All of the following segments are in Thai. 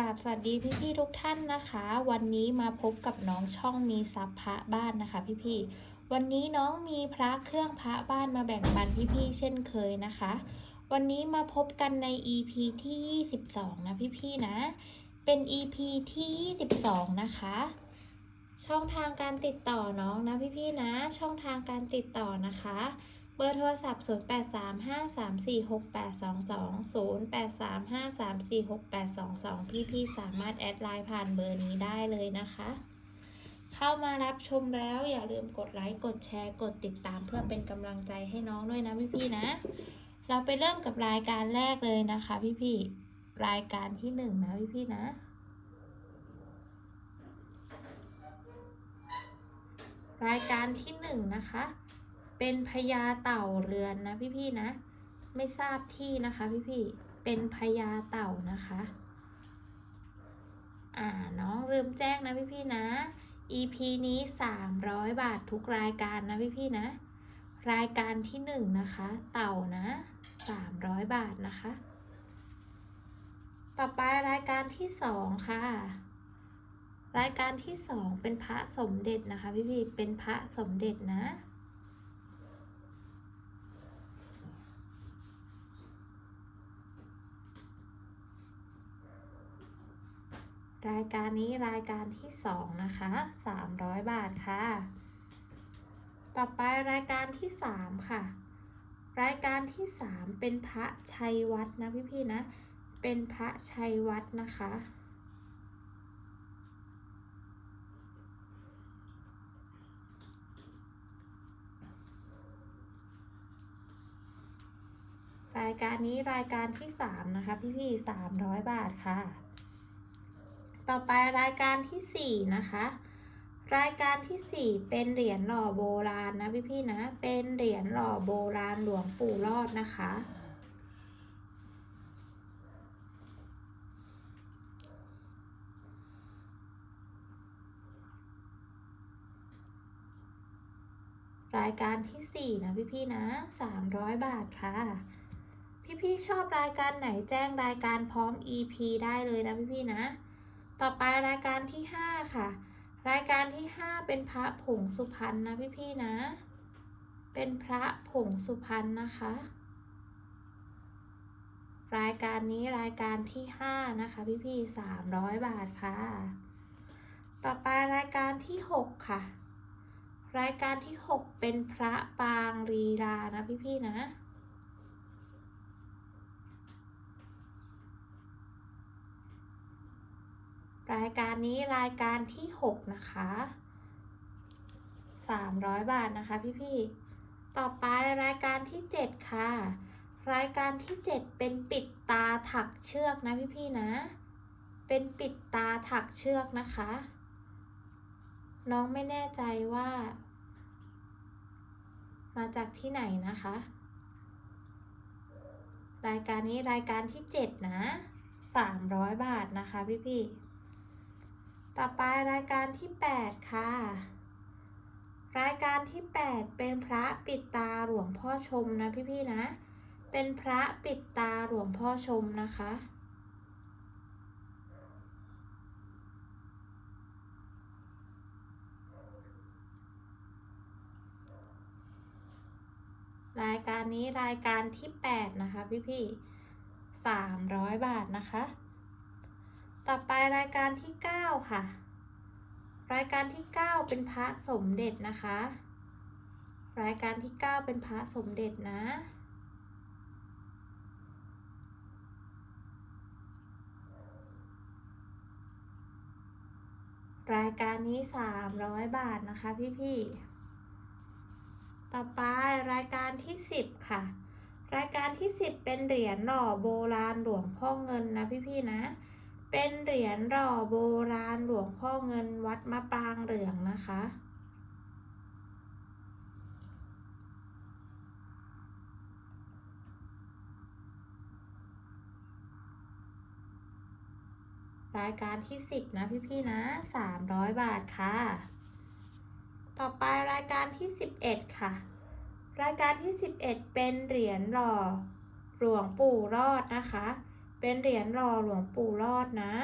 กราบสวัสดีพี่ๆทุกท่านนะคะ วันนี้มาพบกับน้องช่องมีทรัพย์พระบ้านนะคะ พี่ๆวันนี้น้องมีพระเครื่องพระบ้านมาแบ่งปันพี่ๆเช่นเคยนะคะ วันนี้มาพบกันใน EP ที่ 22 นะพี่ๆนะ เป็น EP ที่ 22 นะคะ ช่องทางการติดต่อน้องนะพี่ๆนะ ช่องทางการติดต่อนะคะ เบอร์โทรศัพท์ 0835346822 0835346822 พี่ๆสามารถแอดไลน์ผ่านเบอร์นี้ได้เลยนะคะ เข้ามารับชมแล้วอย่าลืมกดไลค์ กดแชร์ กดติดตามเพื่อเป็นกำลังใจให้น้องด้วยนะพี่ๆนะ เราไปเริ่มกับรายการแรกเลยนะคะ พี่ๆรายการที่หนึ่งนะพี่ๆนะรายการที่หนึ่งนะคะ เป็นพญาเต่าเรือนนะพี่ๆนะ ไม่ทราบที่นะคะพี่ๆเป็นพญาเต่านะคะ อ่าน้องลืมแจ้งนะพี่ๆนะ EP นี้ 300 บาททุกรายการนะพี่ๆนะ รายการที่หนึ่งนะคะ เต่านะ 300 บาทนะคะ ต่อไปรายการที่สองค่ะ รายการที่สองเป็นพระสมเด็จนะคะพี่ๆเป็นพระสมเด็จนะ รายการนี้รายการที่สองนะคะ 300 บาทค่ะ ต่อไปรายการที่สามค่ะ รายการที่สามเป็นพระชัยวัดนะพี่ๆนะ เป็นพระชัยวัดนะคะ รายการนี้รายการที่สามนะคะ พี่ๆสามร้อยบาทค่ะ ต่อไปรายการที่สี่นะคะ รายการที่สี่เป็นเหรียญหล่อโบราณนะพี่ๆนะ เป็นเหรียญหล่อโบราณหลวงปู่รอดนะคะ รายการที่สี่นะพี่ๆนะสามร้อยบาทค่ะพี่ๆชอบรายการไหนแจ้งรายการพร้อม EP ได้เลยนะพี่ๆนะ ต่อไปรายการที่ห้าค่ะ รายการที่ห้าเป็นพระผงสุพรรณนะพี่ๆนะ เป็นพระผงสุพรรณนะคะ รายการนี้รายการที่ห้านะคะ พี่ๆสามร้อยบาทค่ะ ต่อไปรายการที่หกค่ะ รายการที่หกเป็นพระปางรีลานะพี่ๆนะ รายการนี้รายการที่หกนะคะสามร้อยบาทนะคะพี่ๆ ต่อไปรายการที่เจ็ดค่ะ รายการที่เจ็ดเป็นปิดตาถักเชือกนะพี่ๆนะ เป็นปิดตาถักเชือกนะคะ น้องไม่แน่ใจว่า มาจากที่ไหนนะคะ รายการนี้รายการที่เจ็ดนะสามร้อยบาทนะคะพี่ๆ ต่อไปรายการที่ 8 ค่ะ รายการที่ 8 เป็นพระปิดตาหลวงพ่อชมนะพี่ๆนะ เป็นพระปิดตาหลวงพ่อชมนะคะรายการนี้รายการที่ 8 นะคะพี่ๆ300บาทนะคะ ต่อไปรายการที่ 9 ค่ะ รายการที่ 9 เป็นพระสมเด็จนะคะ รายการที่ 9 เป็นพระสมเด็จนะ รายการนี้ 300 บาทนะคะพี่ๆ ต่อไปรายการที่ 10 ค่ะ รายการที่ 10 เป็นเหรียญหล่อโบราณหลวงพ่อเงินนะพี่ๆนะ เป็นเหรียญหล่อโบราณหลวงพ่อเงินวัดมะปรางเหลืองนะคะ รายการที่ 10 นะพี่ๆนะ 300 บาทค่ะ ต่อไปรายการที่ 11 ค่ะ รายการที่ 11 เป็นเหรียญหล่อหลวงปู่รอดนะคะ เป็นเหรียญหล่อหลวงปู่รอดนะ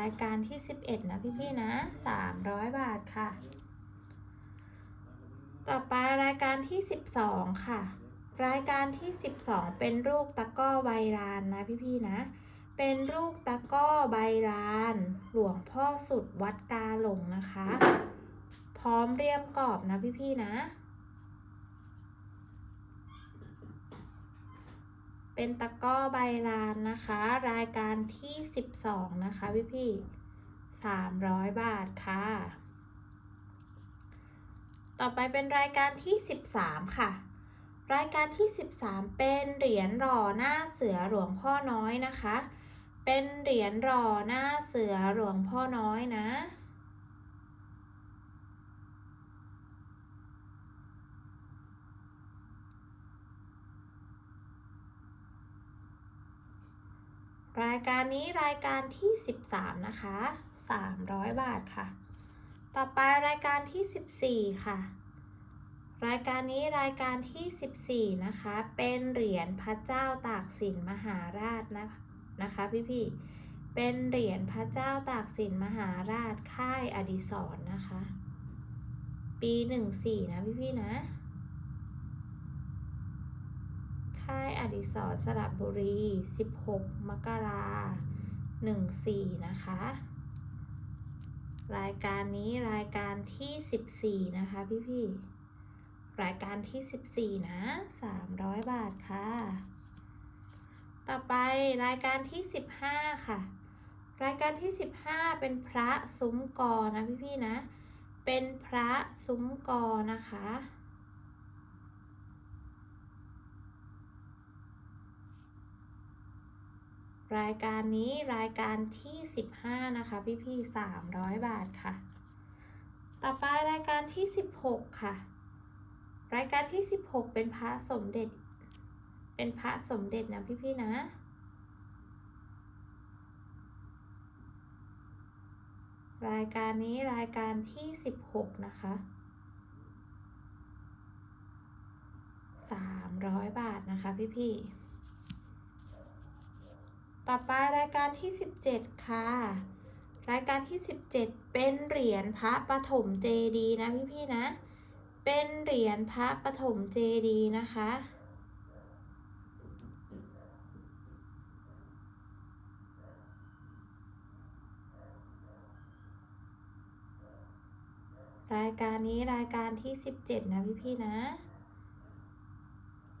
รายการที่ 11 นะพี่ๆนะ 300 บาทค่ะ ต่อไปรายการที่ 12 ค่ะ รายการที่ 12 เป็นลูกตะก้อใบลานนะพี่ๆนะ เป็นลูกตะก้อใบลาน หลวงพ่อสุดวัดกาหลงนะคะ พร้อมเรียมกรอบนะพี่ๆนะ เป็นตะก้อใบลานนะคะ รายการที่ 12 นะคะพี่พี่300 บาทค่ะ ต่อไปเป็นรายการที่ 13 ค่ะ รายการที่ 13 เป็นเหรียญหล่อหน้าเสือหลวงพ่อน้อยนะคะ เป็นเหรียญหล่อหน้าเสือหลวงพ่อน้อยนะ รายการนี้รายการที่ 13 นะคะ 300 บาทค่ะ ต่อไปรายการที่ 14 ค่ะ รายการนี้รายการที่ 14 นะคะ เป็นเหรียญพระเจ้าตากสินมหาราชนะนะคะพี่ๆเป็นเหรียญพระเจ้าตากสินมหาราชค่ายอดิศร์นะคะ ปี 14 นะพี่ๆนะ ค่ายอดิศร์สระบบุรี 16 มกรา14 นะคะ รายการนี้รายการที่ 14 นะคะพี่ๆ รายการที่ 14 นะ 300 บาทค่ะ ต่อไปรายการที่ 15 ค่ะ รายการที่ 15 เป็นพระซุ้มกอนะพี่ๆนะ เป็นพระซุ้มกอนะคะรายการนี้รายการที่ 15 นะคะ พี่พี่300 บาทค่ะ ต่อไปรายการที่ 16 ค่ะ รายการที่ 16 เป็นพระสมเด็จ เป็นพระสมเด็จนะพี่พี่นะ รายการนี้รายการที่ 16 นะคะ 300 บาทนะคะพี่พี่ๆ ต่อไปรายการที่ 17 ค่ะ รายการที่ 17 เป็นเหรียญพระปฐมเจดีย์นะพี่ๆนะ เป็นเหรียญพระปฐมเจดีย์นะคะ รายการนี้รายการที่ 17 นะพี่ๆนะ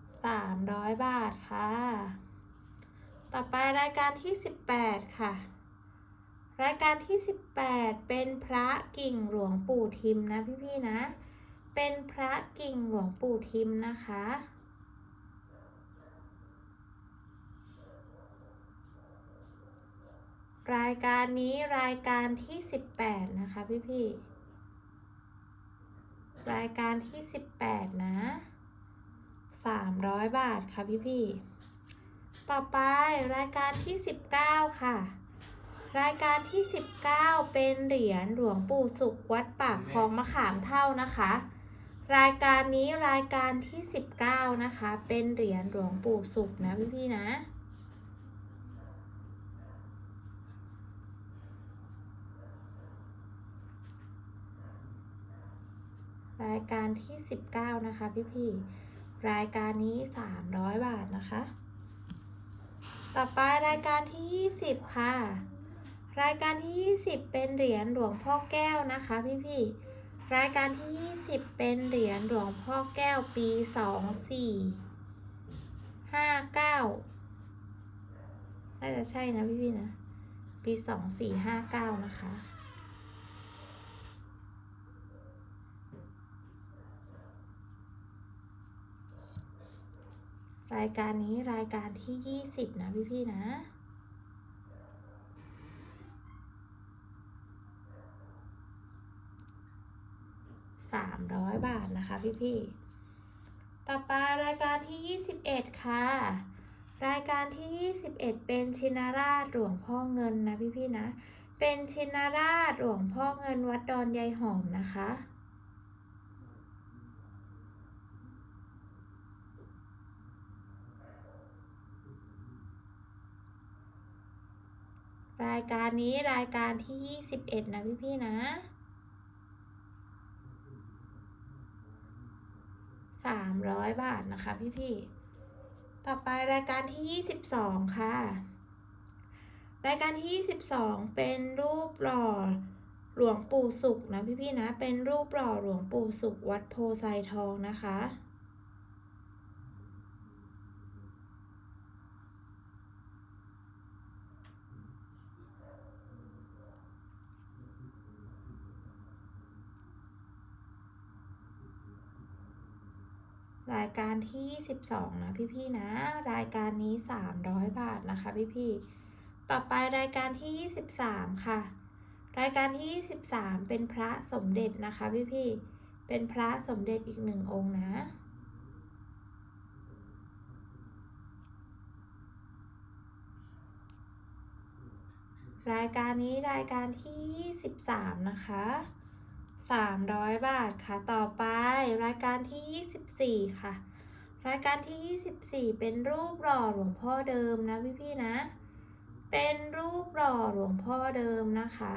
300 บาทค่ะ ต่อไปรายการที่ 18 ค่ะรายการที่ 18 เป็นพระกิ่งหลวงปู่ทิมนะพี่ๆนะ เป็นพระกิ่งหลวงปู่ทิมนะคะ รายการนี้รายการที่ 18 นะคะพี่ๆรายการที่ 18 นะ 300 บาทค่ะพี่ๆต่อไปรายการที่ 19 ค่ะ รายการที่ 19 เป็นเหรียญหลวงปู่สุขวัดปากคลองมะขามเท่านะคะ รายการนี้รายการที่ 19 นะคะ เป็นเหรียญหลวงปู่สุขนะพี่ๆนะ รายการที่ 19 นะคะพี่ๆรายการนี้ 300 บาทนะคะ ต่อไปรายการที่ 20 ค่ะ รายการที่ 20 เป็นเหรียญหลวงพ่อแก้วนะคะพี่ๆ รายการที่ 20 เป็นเหรียญหลวงพ่อแก้วปี 24 59 น่าจะใช่นะพี่ๆนะ ปี 2459 นะคะ รายการนี้รายการที่ 20 นะพี่ๆนะ 300 บาทนะคะพี่ๆ ต่อไปรายการที่ 21 ค่ะ รายการที่ 21 เป็นชินราชหลวงพ่อเงินนะพี่ๆนะ เป็นชินราชหลวงพ่อเงินวัดดอนยายหอมนะคะรายการนี้รายการที่ 21 นะพี่ๆนะ 300 บาทนะคะพี่ๆ ต่อไปรายการที่ 22 ค่ะ รายการที่ 22 เป็นรูปหล่อหลวงปู่สุขนะพี่ๆนะ เป็นรูปหล่อหลวงปู่สุขวัดโพไซทองนะคะ รายการที่12นะพี่ๆนะ รายการนี้ 300 บาทนะคะพี่ๆต่อไปรายการที่ 23 ค่ะ รายการที่ 23 เป็นพระสมเด็จนะคะพี่ๆเป็นพระสมเด็จอีกหนึ่งองค์นะรายการนี้รายการที่ 13 นะคะ 300 บาทค่ะ ต่อไปรายการที่ 24 ค่ะ รายการที่ 24 เป็นรูปหล่อหลวงพ่อเดิมนะพี่ๆนะ เป็นรูปหล่อหลวงพ่อเดิมนะคะ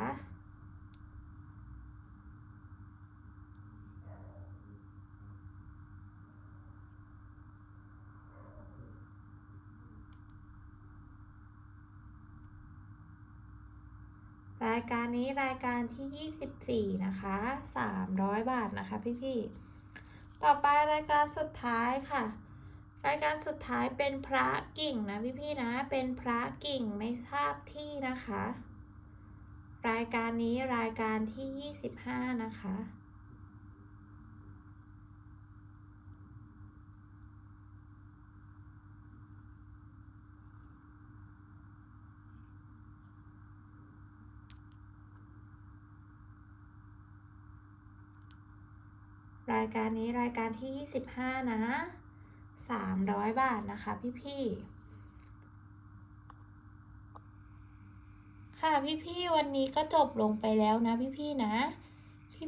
รายการนี้รายการที่ 24 นะคะ 300 บาทนะคะพี่ๆ ต่อไปรายการสุดท้ายค่ะ รายการสุดท้ายเป็นพระกิ่งนะพี่ๆนะ เป็นพระกิ่งไม่ทราบที่นะคะ รายการนี้รายการที่ 25 นะคะ รายการนี้รายการที่ 25 นะ 300 บาทนะคะพี่ๆ ค่ะพี่ๆ วันนี้ก็จบลงไปแล้วนะพี่ๆ นะ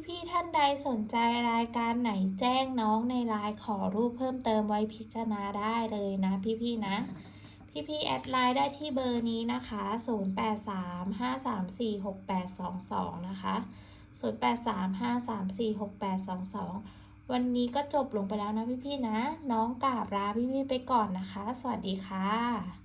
พี่ๆ ท่านใดสนใจรายการไหนแจ้งน้องในไลน์ขอรูปเพิ่มเติมไว้พิจารณาได้เลยนะพี่ๆ นะพี่ๆ แอดไลน์ได้ที่เบอร์นี้นะคะ 0835346822 นะคะ 0835346822 วันนี้ก็จบลงไปแล้วนะพี่ๆนะ น้องกราบลาพี่ๆไปก่อนนะคะ สวัสดีค่ะ